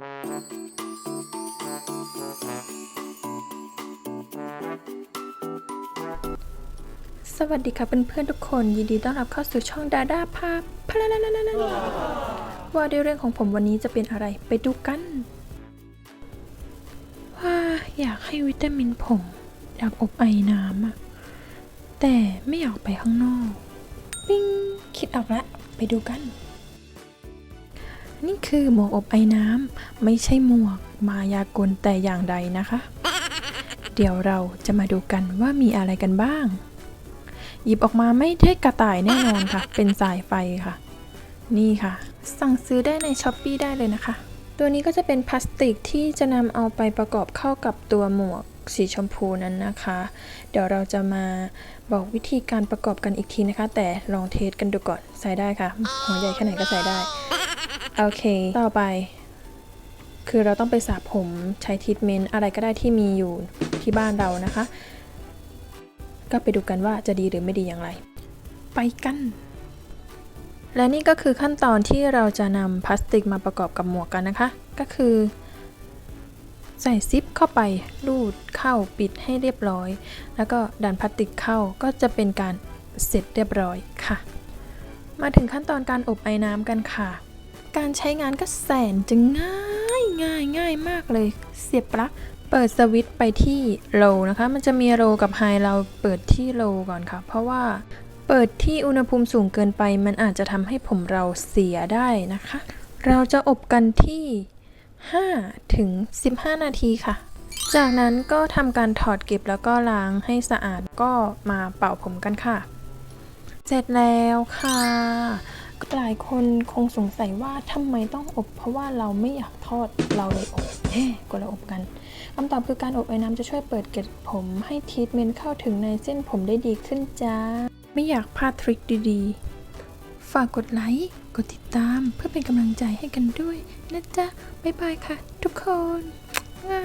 สวัสดีค่ะเพื่อนๆทุกคน ยินดีต้อนรับเข้าสู่ช่องดาดาภาพพลาลาลาลาลาว่าด้วยเรื่องของผมวันนี้จะเป็นอะไรไปดูกันว่าอยากให้วิตามินผม อยากอบไอน้ำอะแต่ไม่อยากไปข้างนอก ปิ้งคิดออกล้วไปดูกัน นี่คือหมวกอบไอน้ำไม่ใช่หมวกมายากลแต่อย่างใดนะคะ เดี๋ยวเราจะมาดูกันว่ามีอะไรกันบ้าง หยิบออกมาไม่ได้กระต่ายแน่นอนค่ะ เป็นสายไฟค่ะ นี่ค่ะ สั่งซื้อได้ในช้อปปีได้เลยนะคะ ตัวนี้ก็จะเป็นพลาสติกที่จะนำเอาไปประกอบเข้ากับตัวหมวกสีชมพูนั้นนะคะ เดี๋ยวเราจะมาบอกวิธีการประกอบกันอีกทีนะคะ แต่ลองเทสกันดูก่อนใส่ได้ค่ะ หัวใหญ่แค่ไหนก็ใส่ได้ โอเค ต่อไป คือเราต้องไปสระผมใช้ทรีทเมนต์อะไรก็ได้ที่มีอยู่ที่บ้านเรานะคะ ก็ไปดูกันว่าจะดีหรือไม่ดีอย่างไร ไปกัน และนี่ก็คือขั้นตอนที่เราจะนำพลาสติกมาประกอบกับหมวกกันนะคะ ก็คือ ใส่ซิปเข้าไปรูดเข้าปิดให้เรียบร้อย แล้วก็ดันพลาสติกเข้าก็จะเป็นการเสร็จเรียบร้อยค่ะ มาถึงขั้นตอนการอบไอ้น้ำกันค่ะ การใช้งานก็แสนจะง่ายง่ายง่ายมากเลย เสียบปลั๊กเปิดสวิตช์ไปที่ low นะคะ มันจะมี low กับ high เราเปิดที่ low ก่อนค่ะ เพราะว่าเปิดที่อุณหภูมิสูงเกินไป มันอาจจะทำให้ผมเราเสียได้นะคะ เราจะอบกันที่ 5 ถึง 15 นาทีค่ะ จากนั้นก็ทำการถอดเก็บแล้วก็ล้างให้สะอาดก็มาเป่าผมกันค่ะ เสร็จแล้วค่ะ หลายคนคงสงสัยว่าทำไมต้องอบ เพราะว่าเราไม่อยากทอดเราเลยอบแฮ่ก็เลยอบกันคำตอบคือการอบไอ้น้ำจะช่วยเปิดเกล็ดผม ให้ทีทเมนต์เข้าถึงในเส้นผมได้ดีขึ้นจ้า ไม่อยากพลาดทริคดีๆ ฝากกดไลค์กดติดตามเพื่อเป็นกำลังใจให้กันด้วยนะจ๊ะบ๊ายบายค่ะ ทุกคนงา